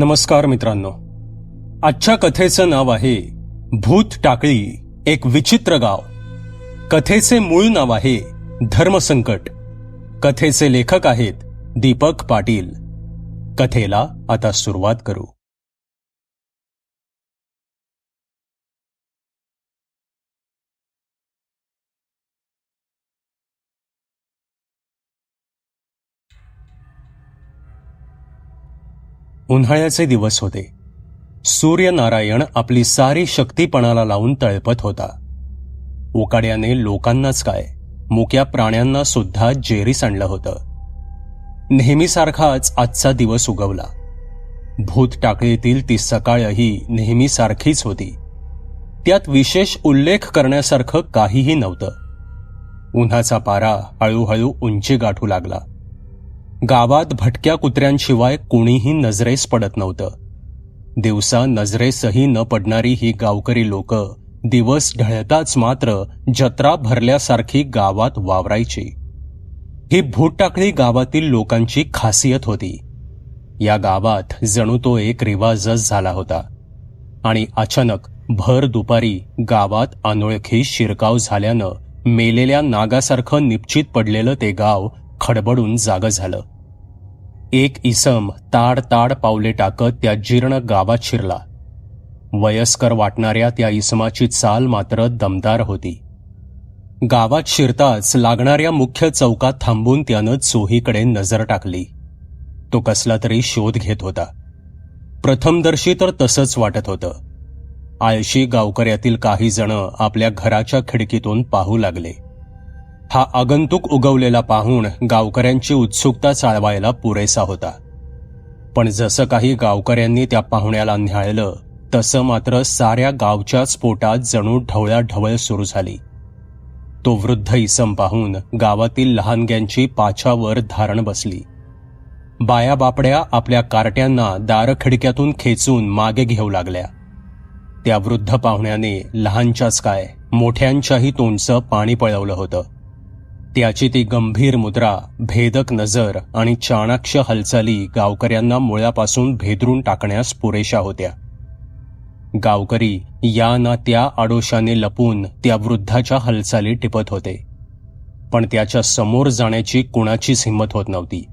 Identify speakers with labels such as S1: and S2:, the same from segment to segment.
S1: नमस्कार मित्रांनो. आजच्या कथेचं नाव आहे भूत टाकळी एक विचित्र गाव. कथेचे मूळ नाव आहे धर्मसंकट. कथेचे लेखक आहेत दीपक पाटील. कथेला आता सुरुवात करू. उन्हाळ्याचे दिवस होते. सूर्यनारायण आपली सारी शक्तीपणाला लावून तळपत होता. उकाड्याने लोकांनाच काय मुक्या प्राण्यांना सुद्धा जेरीस आणलं होतं. नेहमीसारखाच आजचा दिवस उगवला. भूत टाकळीतील ती सकाळही नेहमीसारखीच होती. त्यात विशेष उल्लेख करण्यासारखं काहीही नव्हतं. उन्हाचा पारा हळूहळू उंची गाठू लागला. गावात भटक्या कुत्र्यांशिवाय कोणीही नजरेस पडत नव्हतं. दिवसा नजरेसही न पडणारी ही गावकरी लोक दिवस ढळताच मात्र जत्रा भरल्यासारखी गावात वावरायची. ही भूटाकळी गावातील लोकांची खासियत होती. या गावात जणू तो एक रिवाजच झाला होता. आणि अचानक भर दुपारी गावात अनोळखी शिरकाव झाल्यानं मेलेल्या नागासारखं निश्चित पडलेलं ते गाव खडबडून जाग झालं. एक इसम ताड ताड पावले टाकत त्या जीर्ण गावात शिरला. वयस्कर वाटणाऱ्या त्या इसमाची चाल मात्र दमदार होती. गावात शिरताच लागणाऱ्या मुख्य चौकात थांबून त्यानं चोहीकडे नजर टाकली. तो कसला तरी शोध घेत होता. प्रथमदर्शी तर तसंच वाटत होतं. आळशी गावकऱ्यातील काही जण आपल्या घराच्या खिडकीतून पाहू लागले. हा आगंतुक उगवलेला पाहून गावकऱ्यांची उत्सुकता चालवायला पुरेसा होता. पण जसं काही गावकऱ्यांनी त्या पाहुण्याला न्याळलं तसं मात्र साऱ्या गावच्या स्फोटात जणू ढवळाढवळ सुरू झाली. तो वृद्ध इसम पाहून गावातील लहानग्यांची पाछावर धारण बसली. बाया बापड्या आपल्या कार्ट्यांना दारखिडक्यातून खेचून मागे घेऊ लागल्या. त्या वृद्ध पाहुण्याने लहानच्याच काय मोठ्यांच्याही तोंडचं पाणी पळवलं होतं. त्याची ती गंभीर मुद्रा भेदक नजर आणि चाणाक्ष हालचाली गावकऱ्यांना मुळापासून भेदरून टाकण्यास पुरेशा होत्या. गावकरी या ना त्या आडोशाने लपून त्या वृद्धाच्या हालचाली टिपत होते. पण त्याच्यासमोर जाण्याची कुणाचीच हिंमत होत नव्हती.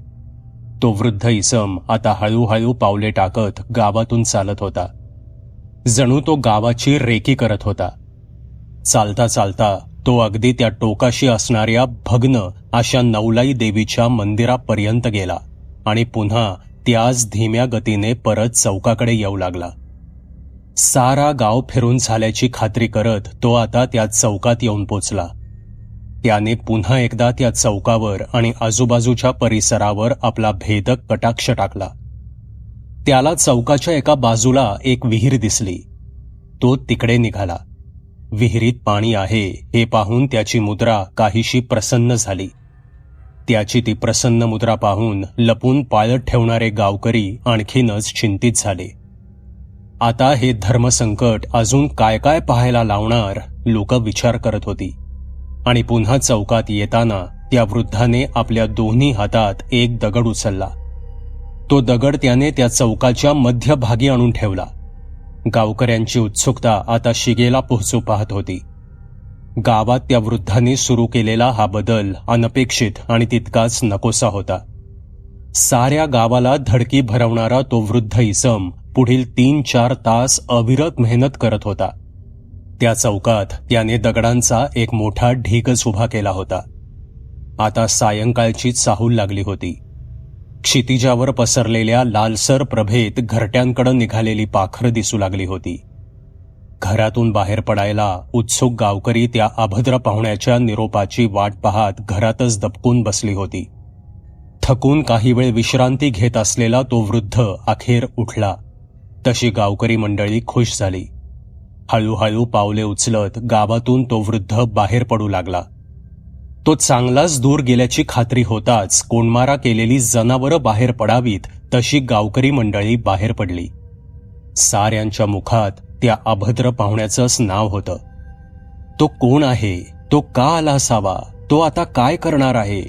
S1: तो वृद्ध इसम आता हळूहळू पावले टाकत गावातून चालत होता. जणू तो गावाची रेकी करत होता. चालता चालता तो अगदी त्या टोकाशी असणाऱ्या भग्न अशा नवलाई देवीच्या मंदिरापर्यंत गेला आणि पुन्हा त्याच धीम्या गतीने परत चौकाकडे येऊ लागला. सारा गाव फिरून झाल्याची खात्री करत तो आता त्या चौकात येऊन पोचला. त्याने पुन्हा एकदा त्या चौकावर आणि आजूबाजूच्या परिसरावर आपला भेदक कटाक्ष टाकला. त्याला चौकाच्या एका बाजूला एक विहीर दिसली. तो तिकडे निघाला. विहिरीत पाणी आहे हे पाहून त्याची मुद्रा काहीशी प्रसन्न झाली. त्याची ती प्रसन्न मुद्रा पाहून लपून पाळत ठेवणारे गावकरी आणखीनच चिंतित झाले. आता हे धर्मसंकट अजून काय काय पाहायला लावणार लोक विचार करत होती. आणि पुन्हा चौकात येताना त्या वृद्धाने आपल्या दोन्ही हातात एक दगड उचलला. तो दगड त्याने त्या चौकाच्या मध्यभागी आणून ठेवला. गावकऱ्यांची उत्सुकता आता शिगेला पोहोचू पाहत होती. गावात त्या वृद्धाने सुरू केलेला हा बदल अनपेक्षित आणि तितकाच नकोसा होता. साऱ्या गावाला धडकी भरवणारा तो वृद्ध इसम पुढील तीन चार तास अविरत मेहनत करत होता. त्या चौकात त्याने दगडांचा एक मोठा ढीगच उभा केला होता. आता सायंकाळची चाहूल लागली होती. क्षितिजावर पसरलेल्या लालसर प्रभेत घरट्यांकडे निघालेली पाखर दिसू लागली होती. घरातून बाहेर पडायला उत्सुक गावकरी त्या अभद्र पाहुण्याच्या निरोपाची वाट पाहत घरातच दबकून बसली होती. थकून काही वेळ विश्रांती घेत असलेला तो वृद्ध अखेर उठला. तशी गावकरी मंडळी खुश झाली. हळूहळू पावले उचलत गावातून तो वृद्ध बाहेर पडू लागला. तो चांगलाच दूर गेल्याची खात्री होताच कोंडमारा केलेली जनावरं बाहेर पडावीत तशी गावकरी मंडळी बाहेर पडली. साऱ्यांच्या मुखात त्या अभद्र पाहुण्याचंच नाव होतं. तो कोण आहे? तो का आला असावा? तो आता काय करणार आहे?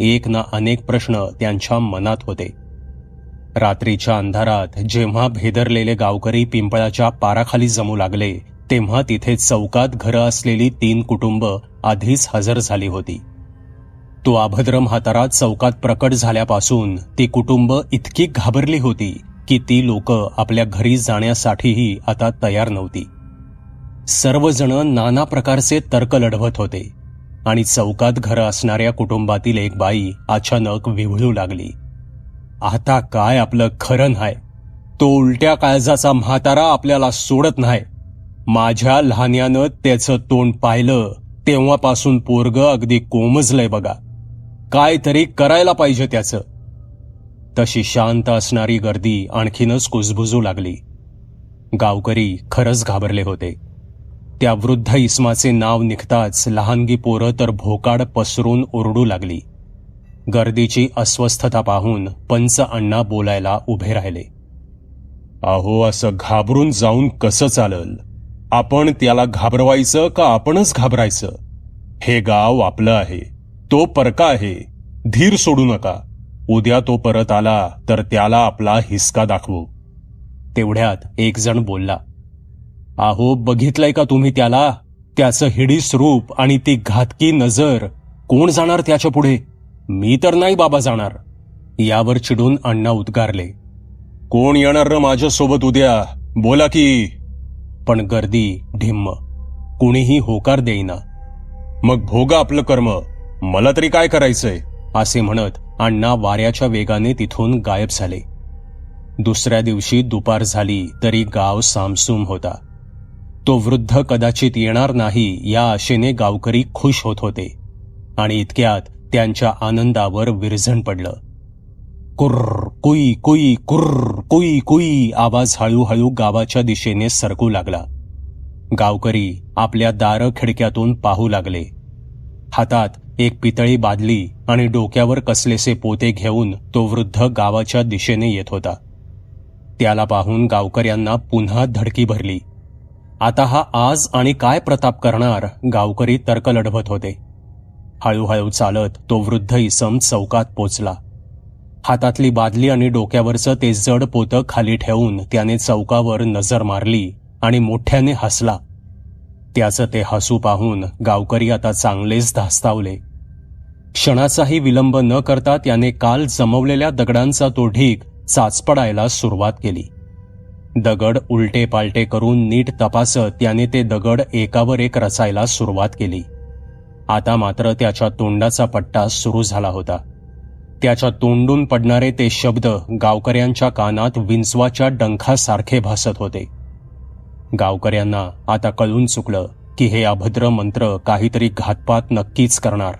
S1: एक ना अनेक प्रश्न त्यांच्या मनात होते. रात्रीच्या अंधारात जेव्हा भेदरलेले गावकरी पिंपळाच्या पाराखाली जमू लागले तेव्हा तिथे चौकात घरं असलेली तीन कुटुंब आधीच हजर झाली होती. तो अभद्र म्हातारा चौकात प्रकट झाल्यापासून ती कुटुंब इतकी घाबरली होती की ती लोक आपल्या घरी जाण्यासाठीही आता तयार नव्हती. सर्वजण नाना प्रकारचे तर्क लढवत होते आणि चौकात घरं असणाऱ्या कुटुंबातील एक बाई अचानक विव्हळू लागली. आता काय आपलं खरं नाही तो उलट्या काळजाचा म्हातारा आपल्याला सोडत नाही माझ्या लहान्यानं त्याचं तोंड पाहिलं तेव्हापासून पोरग अगदी कोमजलंय बघा. काय तरी करायला पाहिजे त्याचं. तशी शांत असणारी गर्दी आणखीनच कुजबुजू लागली. गावकरी खरंच घाबरले होते. त्या वृद्ध इस्माचे नाव निघताच लहानगी पोरं तर भोकाड पसरून ओरडू लागली. गर्दीची अस्वस्थता पाहून पंच अण्णा बोलायला उभे राहिले. अहो असं घाबरून जाऊन कसं चालल? आपण त्याला घाबरवायचं का आपणच घाबरायचं? हे गाव आपलं आहे. तो परका आहे. धीर सोडू नका. उद्या तो परत आला तर त्याला आपला हिसका दाखवू. तेवढ्यात एक जण बोलला आहो बघितलंय का तुम्ही त्याला? त्याचं हिडीस रूप आणि ती घातकी नजर. कोण जाणार त्याच्या पुढे? मी तर नाही बाबा जाणार. यावर चिडून अण्णा उद्गारले कोण येणार र माझ्यासोबत उद्या? बोला की. पण गर्दी ढिम्म. कुणीही होकार देईना. मग भोग आपलं कर्म. मला तरी काय करायचंय? असे म्हणत अण्णा वाऱ्याच्या वेगाने तिथून गायब झाले. दुसऱ्या दिवशी दुपार झाली तरी गाव सामसूम होता. तो वृद्ध कदाचित येणार नाही या आशेने गावकरी खुश होत होते. आणि इतक्यात त्यांच्या आनंदावर विरझण पडलं. कुर्र कुई कुई कुर्र कुई कुई आवाज हळूहळू गावाच्या दिशेने सरकू लागला. गावकरी आपल्या दार खिडक्यातून पाहू लागले. हातात एक पितळी बादली आणि डोक्यावर कसलेसे पोते घेऊन तो वृद्ध गावाच्या दिशेने येत होता. त्याला पाहून गावकऱ्यांना पुन्हा धडकी भरली. आता हा आज आणि काय प्रताप करणार? गावकरी तर्क लढवत होते. हळूहळू चालत तो वृद्ध इसम चौकात पोचला. हातातली बादली आणि डोक्यावरचं ते जड पोतं खाली ठेवून त्याने चौकावर नजर मारली आणि मोठ्याने हसला. त्याचं ते हसू पाहून गावकरी आता चांगलेच धास्तावले. क्षणाचाही विलंब न करता त्याने काल जमवलेल्या दगडांचा तो ढीक चाचपडायला सुरुवात केली. दगड उलटे पालटे करून नीट तपासत त्याने ते दगड एकावर एक रचायला सुरुवात केली. आता मात्र त्याच्या तोंडाचा पट्टा सुरू झाला होता. त्याच्या तोंडून पडणारे ते शब्द गावकऱ्यांच्या कानात विंचवाच्या डंखासारखे भासत होते. गावकऱ्यांना आता कळून चुकलं की हे अभद्र मंत्र काहीतरी घातपात नक्कीच करणार.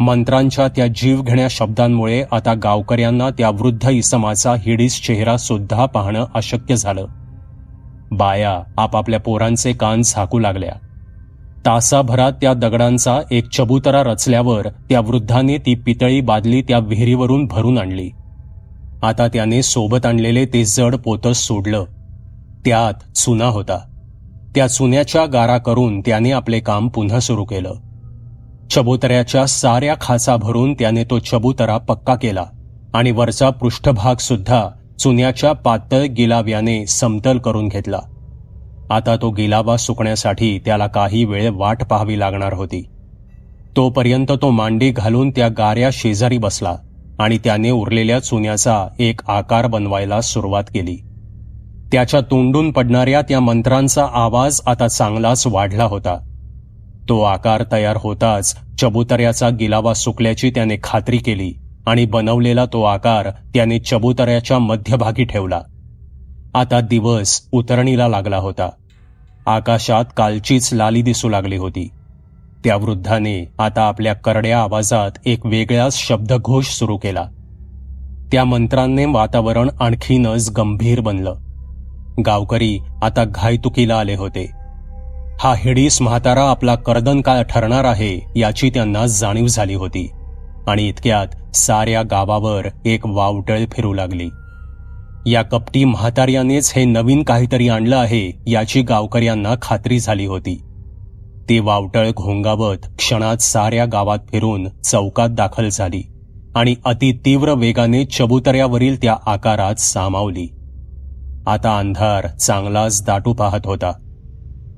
S1: मंत्रांच्या त्या जीवघेण्या शब्दांमुळे आता गावकऱ्यांना त्या वृद्ध इसमाचा हिडीस चेहरा सुद्धा पाहणं अशक्य झालं. बाया आपापल्या पोरांचे कान झाकू लागल्या. तासाभरात त्या दगडांचा एक चबुतरा रचल्यावर त्या वृद्धाने ती पितळी बादली त्या विहिरीवरून भरून आणली. आता त्याने सोबत आणलेले ते जड पोतस सोडलं. त्यात चुना होता. त्या चुन्याच्या गारा करून त्याने आपले काम पुन्हा सुरू केलं. चबुतऱ्याच्या साऱ्या खाचा भरून त्याने तो चबुतरा पक्का केला आणि वरचा पृष्ठभाग सुद्धा चुन्याच्या पातळ गिलाव्याने समतल करून घेतला. आता तो गिलावा सुकण्यासाठी त्याला काही वेळ वाट पाहावी लागणार होती. तोपर्यंत तो मांडी घालून त्या गाऱ्या शेजारी बसला आणि त्याने उरलेल्या चुन्याचा एक आकार बनवायला सुरुवात केली. त्याच्या तोंडून पडणाऱ्या त्या मंत्रांचा आवाज आता चांगलाच वाढला होता. तो आकार तयार होताच चबुतऱ्याचा गिलावा सुकल्याची त्याने खात्री केली आणि बनवलेला तो आकार त्याने चबुतऱ्याच्या मध्यभागी ठेवला. आता दिवस उतरणीला लागला होता. आकाशात कालचीच लाली दिसू लागली होती. त्या वृद्धाने आता आपल्या करड्या आवाजात एक वेगळाच शब्दघोष सुरू केला. त्या मंत्रांनी वातावरण आणखीनच गंभीर बनलं. गावकरी आता घायतुकीला आले होते. हा हिडीस म्हातारा आपला कर्दन काळ ठरणार आहे याची त्यांना जाणीव झाली होती आणि इतक्यात साऱ्या गावावर एक वावटळ फिरू लागली. या कपटी म्हातार्यानेच हे नवीन काहीतरी आणलं आहे याची गावकऱ्यांना खात्री झाली होती. ती वावटळ घोंगावत क्षणात साऱ्या गावात फिरून चौकात दाखल झाली आणि अतितीव्र वेगाने चबुतऱ्यावरील त्या आकारात सामावली. आता अंधार चांगलाच दाटू पाहत होता.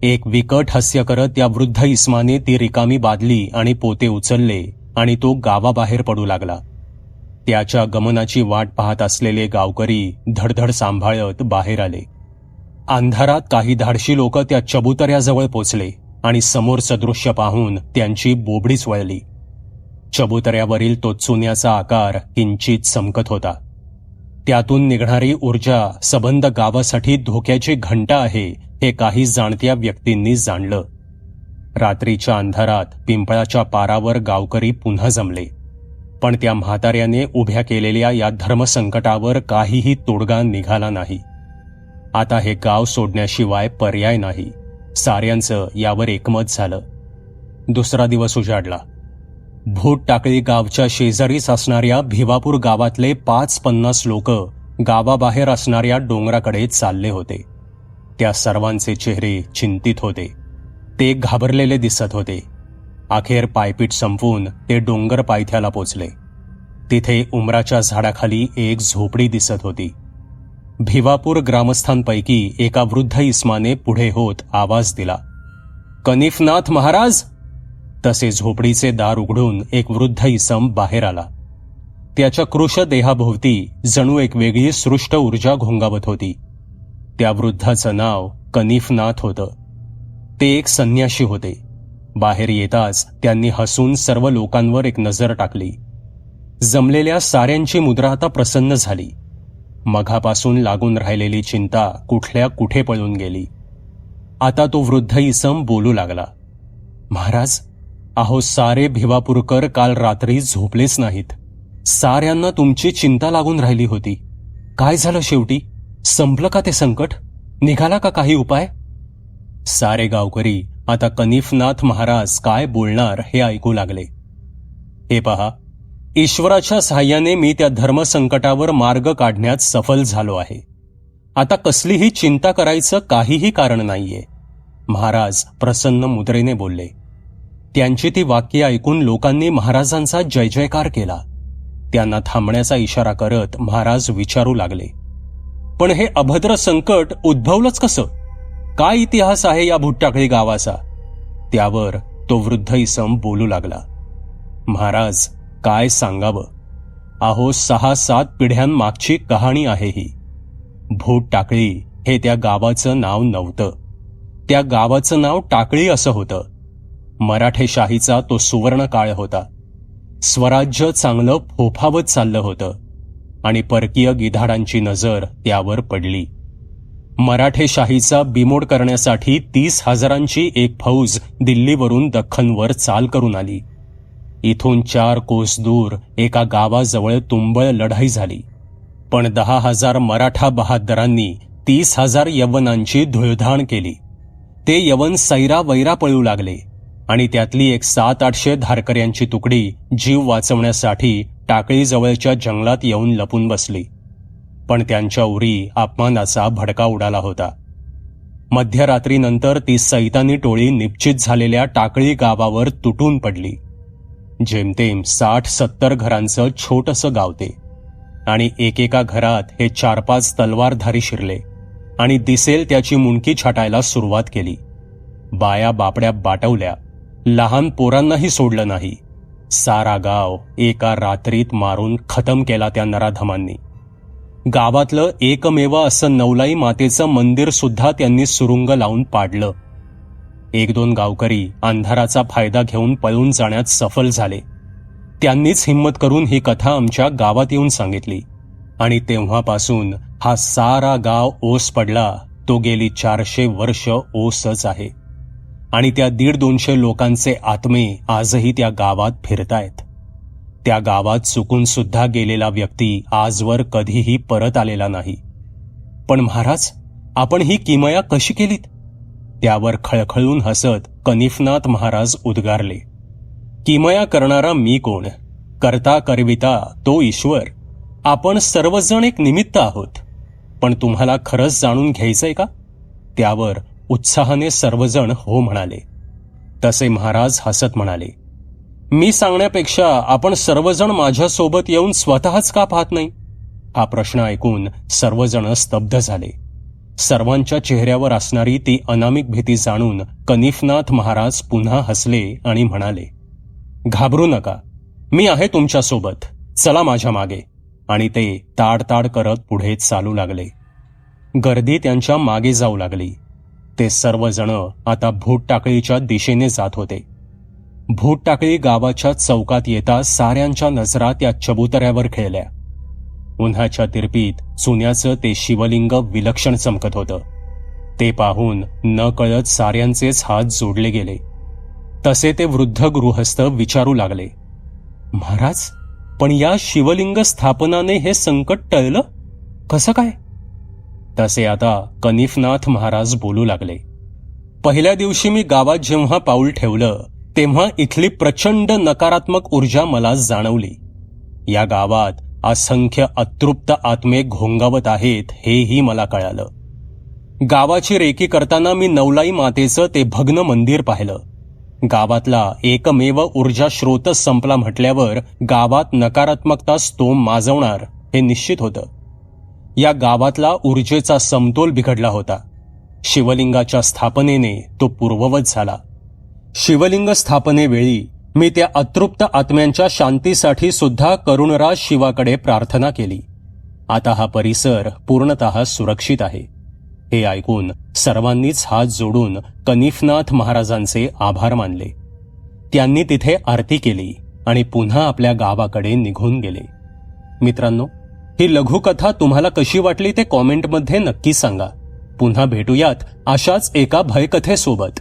S1: एक विकट हास्य करत त्या वृद्ध इस्माने ती रिकामी बादली आणि पोते उचलले आणि तो गावाबाहेर पडू लागला. त्याच्या गमनाची वाट पाहत असलेले गावकरी धडधड सांभाळत बाहेर आले. अंधारात काही धाडशी लोक त्या चबुतऱ्याजवळ पोचले आणि समोरचं दृश्य पाहून त्यांची बोबडीच वळली. चबुतऱ्यावरील तो चुन्याचा आकार किंचित चमकत होता. त्यातून निघणारी ऊर्जा सबंध गावासाठी धोक्याची घंटा आहे हे काही जाणत्या व्यक्तींनी जाणलं. रात्रीच्या अंधारात पिंपळाच्या पारावर गावकरी पुन्हा जमले. पण त्या म्हाताऱ्याने उभ्या केलेल्या या धर्मसंकटावर काहीही तोडगा निघाला नाही. आता हे गाव सोडण्याशिवाय पर्याय नाही. साऱ्यांचं यावर एकमत झालं. दुसरा दिवस उजाडला. भूत टाकळी गावच्या शेजारीच असणाऱ्या भिवापूर गावातले पाच पन्नास लोक गावाबाहेर असणाऱ्या डोंगराकडे चालले होते. त्या सर्वांचे चेहरे चिंतित होते. ते घाबरलेले दिसत होते. अखेर पायपीट संपवून ते डोंगर पायथ्याला पोचले. तिथे उमराच्या झाडाखाली एक झोपडी दिसत होती. भिवापूर ग्रामस्थांपैकी एका वृद्ध इस्माने पुढे होत आवाज दिला कनिफनाथ महाराज! तसे झोपडीचे दार उघडून एक वृद्ध इसम बाहेर आला. त्याच्या कृश देहाभोवती जणू एक वेगळी सृष्ट ऊर्जा घोंगावत होती. त्या वृद्धाचं नाव कनिफनाथ होतं. ते एक संन्याशी होते. बाहेर येताच त्यांनी हसून सर्व लोकांवर एक नजर टाकली. जमलेल्या साऱ्यांची मुद्रा आता प्रसन्न झाली. मघापासून लागून राहिलेली चिंता कुठल्या कुठे पळून गेली. आता तो वृद्ध इसम बोलू लागला. महाराज अहो सारे भिवापूरकर काल रात्री झोपलेच नाहीत. साऱ्यांना तुमची चिंता लागून राहिली होती. काय झालं शेवटी? संपलं का ते संकट? निघाला का काही उपाय? सारे गावकरी आता कनिफनाथ महाराज काय बोलणार हे ऐकू लागले. हे पहा ईश्वराच्या सहाय्याने मी त्या धर्मसंकटावर मार्ग काढण्यात सफल झालो आहे. आता कसलीही चिंता करायचं काहीही कारण नाहीये. महाराज प्रसन्न मुद्रेने बोलले. त्यांची ती वाक्य ऐकून लोकांनी महाराजांचा जय जयकार केला. त्यांना थांबण्याचा इशारा करत महाराज विचारू लागले. पण हे अभद्र संकट उद्भवलंच कसं? काय इतिहास आहे या भुट्टाकळी गावाचा? त्यावर तो वृद्ध इसम बोलू लागला. महाराज काय सांगावं? अहो सहा सात पिढ्यांमागची कहाणी आहे ही. भूट टाकळी हे त्या गावाचं नाव नव्हतं. त्या गावाचं नाव टाकळी असं होतं. मराठेशाहीचा तो सुवर्ण काळ होता. स्वराज्य चांगलं फोफावत चाललं होतं. आणि परकीय गिधाडांची नजर त्यावर पडली. मराठेशाहीचा बिमोड करण्यासाठी तीस हजारांची एक फौज दिल्लीवरून दख्खनवर चाल करून आली. इथून चार कोस दूर एका गावाजवळ तुंबळ लढाई झाली. पण दहा हजार मराठा बहादरांनी तीस हजार यवनांची धुळधाण केली. ते यवन सैरा वैरा पळू लागले आणि त्यातली एक सात आठशे धारकऱ्यांची तुकडी जीव वाचवण्यासाठी टाकळीजवळच्या जंगलात येऊन लपून बसली. पण त्यांच्या उरी अपमानाचा भडका उडाला होता. मध्यरात्रीनंतर ती सैतानी टोळी निश्चित झालेल्या टाकळी गावावर तुटून पडली. जेमतेम साठ सत्तर घरांचं छोटसं गाव ते. आणि एकेका घरात हे चार पाच तलवारधारी शिरले. आणि दिसेल त्याची मुंडकी छाटायला सुरुवात केली. बाया बापड्या बाटवल्या. लहान पोरांनाही सोडलं नाही. सारा गाव एका रात्रीत मारून खतम केला त्या नराधमांनी. गावातलं एकमेव असं नवलाई मातेचं मंदिर सुद्धा त्यांनी सुरुंग लावून पाडलं. एक दोन गावकरी अंधाराचा फायदा घेऊन पळून जाण्यात सफल झाले. त्यांनीच हिंमत करून ही कथा आमच्या गावात येऊन सांगितली. आणि तेव्हापासून हा सारा गाव ओस पडला तो गेली चारशे वर्ष ओसच आहे. आणि त्या दीड दोनशे लोकांचे आत्मे आजही त्या गावात फिरतायत. त्या गावात चुकून सुद्धा गेलेला व्यक्ती आजवर कधीही परत आलेला नाही. पण महाराज आपण ही किमया कशी केलीत? त्यावर खळखळून हसत कनिफनाथ महाराज उद्गारले. किमया करणारा मी कोण? करता करविता तो ईश्वर. आपण सर्वजण एक निमित्त आहोत. पण तुम्हाला खरंच जाणून घ्यायचंय का? त्यावर उत्साहाने सर्वजण हो म्हणाले. तसे महाराज हसत म्हणाले. मी सांगण्यापेक्षा आपण सर्वजण माझ्यासोबत येऊन स्वतःच का पाहत नाही? हा प्रश्न ऐकून सर्वजण स्तब्ध झाले. सर्वांच्या चेहऱ्यावर असणारी ती अनामिक भीती जाणून कनिफनाथ महाराज पुन्हा हसले आणि म्हणाले घाबरू नका. मी आहे तुमच्यासोबत. चला माझ्या मागे. आणि ते ताड ताड करत पुढे चालू लागले. गर्दी त्यांच्या मागे जाऊ लागली. ते सर्वजण आता भूत टाकळीच्या दिशेने जात होते. भूत टाकळी गावाच्या चौकात येता साऱ्यांच्या नजरा त्या चबुतऱ्यावर खेळल्या. उन्हाच्या तिरपीत चुन्याचं ते शिवलिंग विलक्षण चमकत होतं. ते पाहून न कळत साऱ्यांचेच हात जोडले गेले. तसे ते वृद्ध गृहस्थ विचारू लागले. महाराज पण या शिवलिंग स्थापनाने हे संकट टळलं? कसं काय? तसे आता कनिफनाथ महाराज बोलू लागले. पहिल्या दिवशी मी गावात जेव्हा पाऊल ठेवलं तेव्हा इथली प्रचंड नकारात्मक ऊर्जा मला जाणवली. या गावात असंख्य अतृप्त आत्मे घोंगावत आहेत हेही मला कळालं. गावाची रेकी करताना मी नवलाई मातेचं ते भग्न मंदिर पाहिलं. गावातला एकमेव ऊर्जा स्रोतच संपला म्हटल्यावर गावात नकारात्मकता स्तोम माजवणार हे निश्चित होतं. या गावातला ऊर्जेचा समतोल बिघडला होता. शिवलिंगाच्या स्थापनेने तो पूर्ववत झाला. शिवलिंग स्थापनेवेळी मी त्या अतृप्त आत्म्यांच्या शांतीसाठी सुद्धा करुणराज शिवाकडे प्रार्थना केली. आता हा परिसर पूर्णतः सुरक्षित आहे. हे ऐकून सर्वांनीच हात जोडून कनिफनाथ महाराजांचे आभार मानले. त्यांनी तिथे आरती केली आणि पुन्हा आपल्या गावाकडे निघून गेले. मित्रांनो ही लघुकथा तुम्हाला कशी वाटली ते कॉमेंटमध्ये नक्की सांगा. पुन्हा भेटूयात अशाच एका भयकथेसोबत.